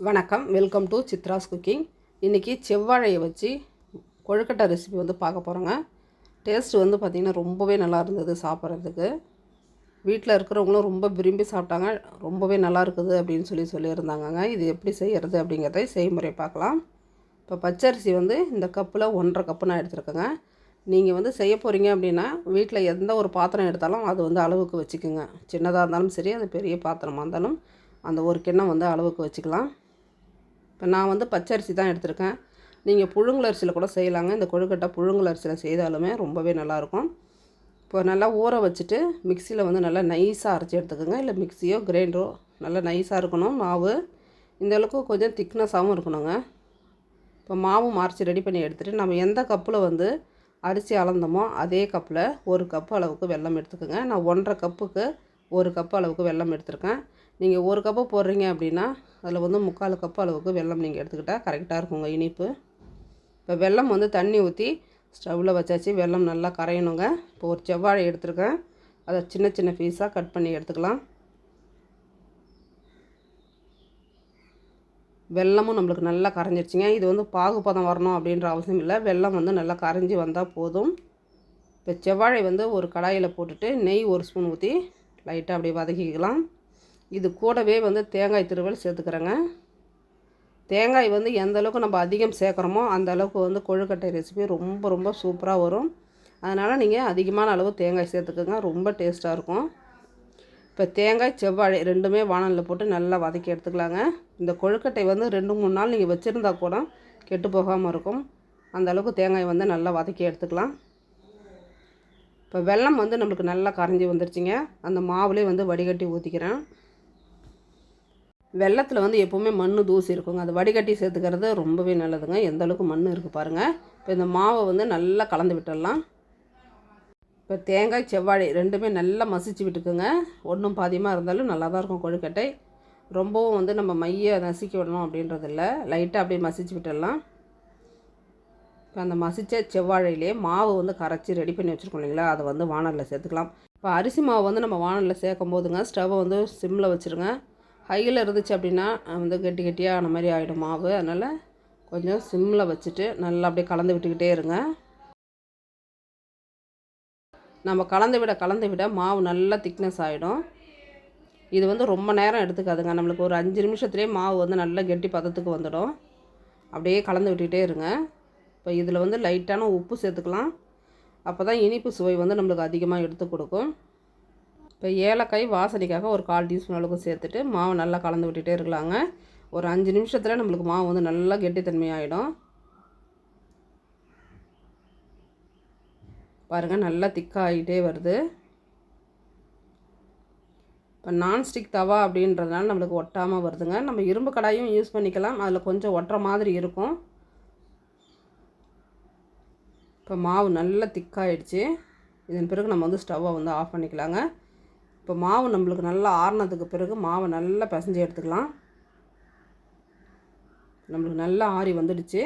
வணக்கம். Welcome to Chitra's cooking இன்றைக்கி செவ்வாழையை வச்சு கொழுக்கட்டை ரெசிபி வந்து பார்க்க போகிறோங்க டேஸ்ட் வந்து பார்த்திங்கன்னா ரொம்பவே நல்லா இருந்தது சாப்பிட்றதுக்கு. வீட்டில் இருக்கிறவங்களும் ரொம்ப விரும்பி சாப்பிட்டாங்க. ரொம்பவே நல்லா இருக்குது அப்படின்னு சொல்லி சொல்லியிருந்தாங்கங்க. இது எப்படி செய்கிறது அப்படிங்கிறத செய்முறை பார்க்கலாம். இப்போ பச்சரிசி வந்து இந்த கப்பில் ஒன்றரை கப்பு நான் எடுத்துருக்கேங்க. நீங்கள் வந்து செய்ய போகிறீங்க அப்படின்னா வீட்டில் எந்த ஒரு பாத்திரம் எடுத்தாலும் அது வந்து அளவுக்கு வச்சுக்கோங்க. சின்னதாக இருந்தாலும் சரி அது பெரிய பாத்திரமாக இருந்தாலும் அந்த ஒரு கிண்ணம் வந்து அளவுக்கு வச்சுக்கலாம். நான் வந்து பச்சரிசி தான் எடுத்திருக்கேன். நீங்கள் புழுங்கல் அரிசியில் கூட செய்யலாங்க. இந்த கொழுக்கட்டை புழுங்கலரிசியில் செய்தாலுமே ரொம்பவே நல்லாயிருக்கும். இப்போ நல்லா ஊற வச்சுட்டு மிக்சியில் வந்து நல்லா நைஸாக அரைச்சி எடுத்துக்கோங்க. இல்லை மிக்சியோ கிரைண்டரோ நல்லா நைஸாக இருக்கணும். மாவு இந்த அளவுக்கு கொஞ்சம் திக்னஸாகவும் இருக்கணுங்க. இப்போ மாவும் அரைச்சி ரெடி பண்ணி எடுத்துகிட்டு நம்ம எந்த கப்பில் வந்து அரிசி அளந்தோமோ அதே கப்பில் ஒரு கப்பு அளவுக்கு வெல்லம் எடுத்துக்கோங்க. நான் ஒன்றரை கப்புக்கு ஒரு கப்பு அளவுக்கு வெல்லம் எடுத்திருக்கேன். நீங்கள் ஒரு கப்பு போடுறீங்க அப்படின்னா அதில் வந்து முக்கால் கப்பு அளவுக்கு வெல்லம் நீங்கள் எடுத்துக்கிட்டால் கரெக்டாக இருக்குங்க இனிப்பு. இப்போ வெல்லம் வந்து தண்ணி ஊற்றி ஸ்டவ்வில் வச்சாச்சு. வெல்லம் நல்லா கரையணுங்க. இப்போ ஒரு செவ்வாழை எடுத்துருக்கேன். அதை சின்ன சின்ன பீஸாக கட் பண்ணி எடுத்துக்கலாம். வெல்லமும் நம்மளுக்கு நல்லா கரைஞ்சிருச்சுங்க. இது வந்து பாகுபதம் வரணும் அப்படின்ற அவசியம் இல்லை. வெல்லம் வந்து நல்லா கரைஞ்சி வந்தால் போதும். இப்போ செவ்வாழை வந்து ஒரு கடாயில் போட்டுட்டு நெய் ஒரு ஸ்பூன் ஊற்றி லைட்டாக அப்படியே வதக்கிக்கலாம். இது கூடவே வந்து தேங்காய் திருவல் சேர்த்துக்கிறேங்க. தேங்காய் வந்து எந்த அளவுக்கு நம்ம அதிகம் சேர்க்குறோமோ அந்த அளவுக்கு வந்து கொழுக்கட்டை ரெசிபி ரொம்ப ரொம்ப சூப்பராக வரும். அதனால் நீங்கள் அதிகமான அளவு தேங்காய் சேர்த்துக்கோங்க. ரொம்ப டேஸ்ட்டாக இருக்கும். இப்போ தேங்காய் செவ்வாழை ரெண்டுமே வானலில் போட்டு நல்லா வதக்கி எடுத்துக்கலாங்க. இந்த கொழுக்கட்டை வந்து ரெண்டு மூணு நாள் நீங்கள் வச்சுருந்தா கூட கெட்டு போகாமல் இருக்கும். அந்த அளவுக்கு தேங்காய் வந்து நல்லா வதக்கி எடுத்துக்கலாம். இப்போ வெல்லம் வந்து நம்மளுக்கு நல்லா கரைஞ்சி வந்துருச்சுங்க. அந்த மாவுலேயே வந்து வடிகட்டி ஊற்றிக்கிறேன் வெள்ளத்தில் வந்து எப்போவுமே மண் தூசி இருக்குங்க. அது வடிகட்டி சேர்த்துக்கிறது ரொம்பவே நல்லதுங்க. எந்த அளவுக்கு மண் இருக்குது பாருங்கள் இப்போ இந்த மாவை வந்து நல்லா கலந்து விட்டுடலாம். இப்போ தேங்காய் செவ்வாழை ரெண்டுமே நல்லா மசிச்சு விட்டுக்குங்க. ஒன்றும் பாதியமாக இருந்தாலும் நல்லா தான் இருக்கும் கொழுக்கட்டை. ரொம்பவும் வந்து நம்ம மைய நசுக்கி விடணும் அப்படின்றது இல்லை லைட்டாக அப்படியே மசிச்சு விட்டுடலாம். இப்போ அந்த மசித்த செவ்வாழையிலே மாவு வந்து கரைச்சி ரெடி பண்ணி வச்சுருக்கோம் இல்லைங்களா? அதை வந்து வானலில் சேர்த்துக்கலாம். இப்போ அரிசி மாவு வந்து நம்ம வானலில் சேர்க்கும் போதுங்க ஸ்டவ்வை வந்து சிம்மில் வச்சுருங்க. ஹையில் இருந்துச்சு அப்படின்னா வந்து கெட்டி கெட்டியாக ஆன மாதிரி ஆகிடும் மாவு. அதனால் கொஞ்சம் சிம்மில் வச்சுட்டு நல்லா அப்படியே கலந்து விட்டுக்கிட்டே இருங்க. நம்ம கலந்து விட கலந்து விட மாவு நல்லா திக்னஸ் ஆகிடும் இது வந்து ரொம்ப நேரம் எடுத்துக்காதுங்க. நம்மளுக்கு ஒரு அஞ்சு நிமிஷத்துலேயே மாவு வந்து நல்லா கெட்டி பதத்துக்கு வந்துடும். அப்படியே கலந்து விட்டுக்கிட்டே இருங்க. இப்போ இதில் வந்து லைட்டான உப்பு சேர்த்துக்கலாம். அப்போ தான் இனிப்பு சுவை வந்து நம்மளுக்கு அதிகமாக எடுத்து கொடுக்கும். இப்போ ஏலக்காய் வாசனைக்காக ஒரு கால் டீஸ்பூன் அளவுக்கு சேர்த்துட்டு மாவு நல்லா கலந்து விட்டுகிட்டே இருக்கலாங்க. ஒரு அஞ்சு நிமிஷத்தில் நம்மளுக்கு மாவு வந்து நல்லா கெட்டித்தன்மையாகிடும் பாருங்கள் நல்லா திக்காகிட்டே வருது. இப்போ நான்ஸ்டிக் தவா அப்படின்றதுனால நம்மளுக்கு ஒட்டாமல் வருதுங்க. நம்ம இரும்பு கடாயும் யூஸ் பண்ணிக்கலாம். அதில் கொஞ்சம் ஒட்டுற மாதிரி இருக்கும். இப்போ மாவு நல்லா திக்காயிடுச்சு. இதன் பிறகு நம்ம வந்து ஸ்டவ்வை வந்து ஆஃப் பண்ணிக்கலாங்க. இப்போ மாவு நம்மளுக்கு நல்லா ஆறினதுக்கு பிறகு மாவை நல்லா பிசைஞ்சு எடுத்துக்கலாம். நம்மளுக்கு நல்லா ஆறி வந்துடுச்சு.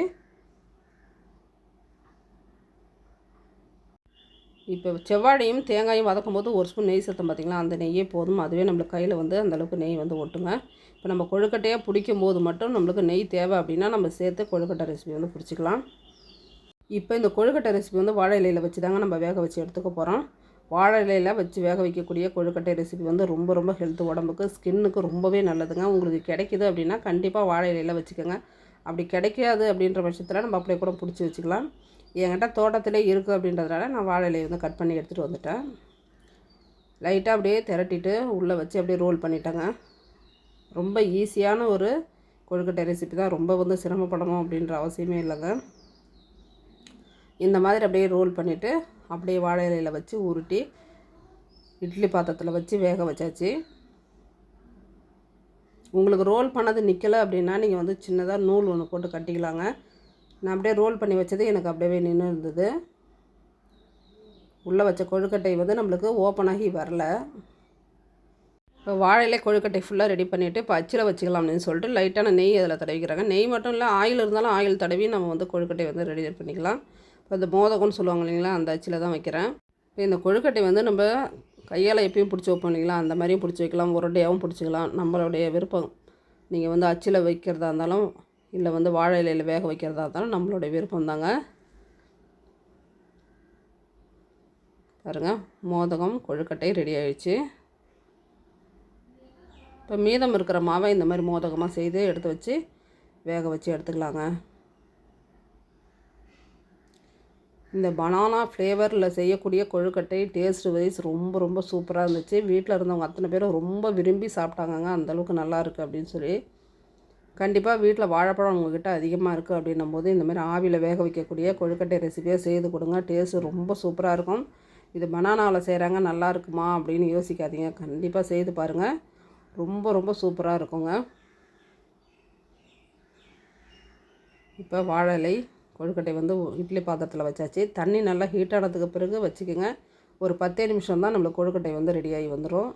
இப்போ செவ்வாழையும் தேங்காயும் வதக்கும் போது ஒரு ஸ்பூன் நெய் சேர்த்தோம் பார்த்திங்களா? அந்த நெய்யே போதும். அதுவே நம்மளுக்கு கையில் வந்து அந்தளவுக்கு நெய் வந்து ஒட்டுங்க. இப்போ நம்ம கொழுக்கட்டையாக பிடிக்கும் போது மட்டும் நம்மளுக்கு நெய் தேவை அப்படின்னா நம்ம சேர்த்து கொழுக்கட்டை ரெசிபி வந்து பிடிச்சிக்கலாம். இப்போ இந்த கொழுக்கட்டை ரெசிபி வந்து வாழை இலையில் வச்சு தாங்க நம்ம வேக வச்சு எடுத்துக்க போகிறோம் வாழை இலையில் வச்சு வேக வைக்கக்கூடிய கொழுக்கட்டை ரெசிபி வந்து ரொம்ப ரொம்ப ஹெல்த் உடம்புக்கு ஸ்கின்னுக்கு ரொம்பவே நல்லதுங்க. உங்களுக்கு கிடைக்கிது அப்படின்னா கண்டிப்பாக வாழை இலையில் வச்சுக்கோங்க. அப்படி கிடைக்காது அப்படின்ற பட்சத்தில் நம்ம அப்படியே கூட பிடிச்சி வச்சுக்கலாம். என்கிட்ட தோட்டத்திலே இருக்குது அப்படின்றதுனால நான் வாழை இலையை வந்து கட் பண்ணி எடுத்துகிட்டு வந்துட்டேன். லைட்டாக அப்படியே திரட்டிட்டு உள்ளே வச்சு அப்படியே ரோல் பண்ணிட்டேங்க. ரொம்ப ஈஸியான ஒரு கொழுக்கட்டை ரெசிபி தான். ரொம்ப வந்து சிரமப்படணும் அப்படின்ற அவசியமே இல்லைங்க. இந்த மாதிரி அப்படியே ரோல் பண்ணிவிட்டு அப்படியே வாழை இலையில் வச்சு உருட்டி இட்லி பாத்திரத்தில் வச்சு வேக வச்சாச்சு. உங்களுக்கு ரோல் பண்ணது நிற்கலை அப்படின்னா நீங்கள் வந்து சின்னதாக நூல் ஒன்று போட்டு கட்டிக்கலாங்க. நான் அப்படியே ரோல் பண்ணி வச்சது எனக்கு அப்படியே நின்று இருந்தது. உள்ளே வச்ச கொழுக்கட்டை வந்து நம்மளுக்கு ஓப்பன் ஆகி வரல. இப்போ வாழையிலே கொழுக்கட்டை ஃபுல்லாக ரெடி பண்ணிவிட்டு இப்போ அச்சில் வச்சுக்கலாம் அப்படின்னு சொல்லிட்டு லைட்டான நெய் அதில் தடவிக்கிறாங்க. நெய் மட்டும் இல்லை ஆயில் இருந்தாலும் ஆயில் தடவி நம்ம வந்து கொழுக்கட்டை வந்து ரெடி பண்ணிக்கலாம். இப்போ இந்த மோதகம்னு சொல்லுவாங்க இல்லைங்களா அந்த அச்சில் தான் வைக்கிறேன். இப்போ இந்த கொழுக்கட்டை வந்து நம்ம கையால் எப்பயும் பிடிச்சி வைப்போம் இல்லைங்களா அந்த மாதிரியும் பிடிச்சி வைக்கலாம் உருண்டையாகவும் பிடிச்சிக்கலாம் நம்மளுடைய விருப்பம். நீங்கள் வந்து அச்சில் வைக்கிறதா இருந்தாலும் இல்லை வந்து வாழை இலையில் வேக வைக்கிறதா இருந்தாலும் நம்மளுடைய விருப்பம் தாங்க. பாருங்கள் மோதகம் கொழுக்கட்டை ரெடி ஆகிடுச்சு இப்போ மீதம் இருக்கிற மாவை இந்த மாதிரி மோதகமாக செய்து எடுத்து வச்சு வேக வச்சு எடுத்துக்கலாங்க. இந்த பனானா ஃப்ளேவரில் செய்யக்கூடிய கொழுக்கட்டை டேஸ்ட் வைஸ் ரொம்ப ரொம்ப சூப்பராக இருந்துச்சு. வீட்டில் இருந்தவங்க அத்தனை பேரும் ரொம்ப விரும்பி சாப்பிட்டாங்கங்க. அந்தளவுக்கு நல்லா இருக்குது அப்படின்னு சொல்லி. கண்டிப்பாக வீட்டில் வாழைப்பழம் உங்கள்கிட்ட அதிகமாக இருக்குது அப்படின்னும் போது இந்தமாதிரி ஆவியில் வேக வைக்கக்கூடிய கொழுக்கட்டை ரெசிபியாக செய்து கொடுங்க. டேஸ்ட்டு ரொம்ப சூப்பராக இருக்கும். இது பனானாவில் செய்கிறாங்க நல்லா இருக்குமா அப்படின்னு யோசிக்காதீங்க. கண்டிப்பாக செய்து பாருங்கள் ரொம்ப ரொம்ப சூப்பராக இருக்குங்க. இப்போ வாழை இலை கொழுக்கட்டை வந்து இட்லி பாத்திரத்தில் வச்சாச்சு. தண்ணி நல்லா ஹீட் ஆனதுக்கு பிறகு வச்சுக்கோங்க. ஒரு பத்தே நிமிஷம் தான் நம்மளுக்கு கொழுக்கட்டை வந்து ரெடியாகி வந்துடும்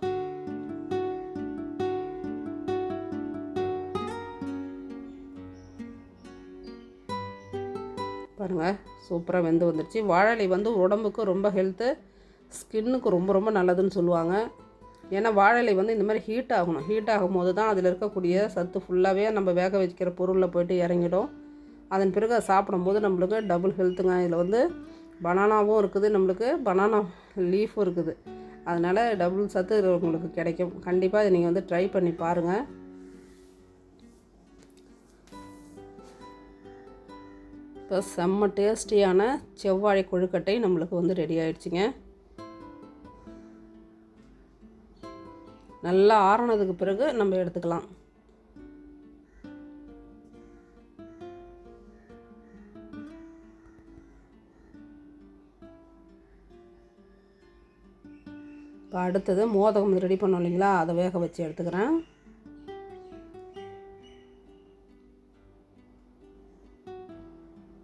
பாருங்கள் சூப்பராக வெந்து வந்துடுச்சு வாழை வந்து உடம்புக்கு ரொம்ப ஹெல்த்து ஸ்கின்னுக்கு ரொம்ப ரொம்ப நல்லதுன்னு சொல்லுவாங்க. ஏன்னா வாழை வந்து இந்த மாதிரி ஹீட் ஆகணும். ஹீட் ஆகும்போது தான் அதில் இருக்கக்கூடிய சத்து ஃபுல்லாகவே நம்ம வேக வைக்கிற பொருளில் போயிட்டு இறங்கிடும். அதன் பிறகு அதை சாப்பிடும்போது நம்மளுக்கு டபுள் ஹெல்த்துங்க இதில் வந்து பனானாவும் இருக்குது. நம்மளுக்கு பனானா லீஃபும் இருக்குது. அதனால் டபுள் சத்து உங்களுக்கு கிடைக்கும். கண்டிப்பாக இதை நீங்கள் வந்து ட்ரை பண்ணி பாருங்கள் இப்போ செம்ம டேஸ்டியான செவ்வாழை கொழுக்கட்டை நம்மளுக்கு வந்து ரெடி ஆயிடுச்சுங்க. நல்லா ஆறினதுக்கு பிறகு நம்ம எடுத்துக்கலாம். இப்போ அடுத்தது மோதகம் ரெடி பண்ணோம் இல்லைங்களா? அதை வேக வச்சு எடுத்துக்கிறேன்.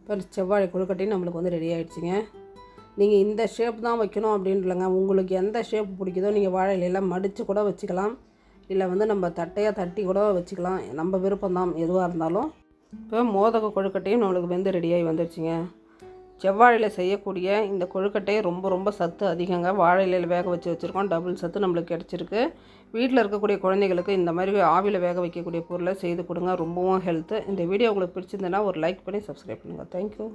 இப்போ செவ்வாழை கொழுக்கட்டையும் நம்மளுக்கு வந்து ரெடி ஆகிடுச்சிங்க நீங்கள் இந்த ஷேப் தான் வைக்கணும் அப்படின்றலங்க உங்களுக்கு எந்த ஷேப் பிடிக்குதோ நீங்கள் வாழை மடித்து கூட வச்சுக்கலாம். இல்லை வந்து நம்ம தட்டையாக தட்டி கூட வச்சுக்கலாம். நம்ம விருப்பம் தான் எதுவாக இருந்தாலும். இப்போ மோதக கொழுக்கட்டையும் நம்மளுக்கு வெந்து ரெடியாகி வந்துடுச்சிங்க செவ்வாழையில் செய்யக்கூடிய இந்த கொழுக்கட்டை ரொம்ப ரொம்ப சத்து அதிகங்க. வாழை இலையில் வேக வச்சு வச்சுருக்கோம். டபுள் சத்து நம்மளுக்கு கிடச்சிருக்கு. வீட்டில் இருக்கக்கூடிய குழந்தைகளுக்கு இந்த மாதிரி ஆவியில் வேக வைக்கக்கூடிய பொருளை செய்து கொடுங்க. ரொம்பவும் ஹெல்த்து இந்த வீடியோ உங்களுக்கு பிடிச்சிருந்ததுன்னா ஒரு லைக் பண்ணி சப்ஸ்கிரைப் பண்ணுங்கள் தேங்க்யூ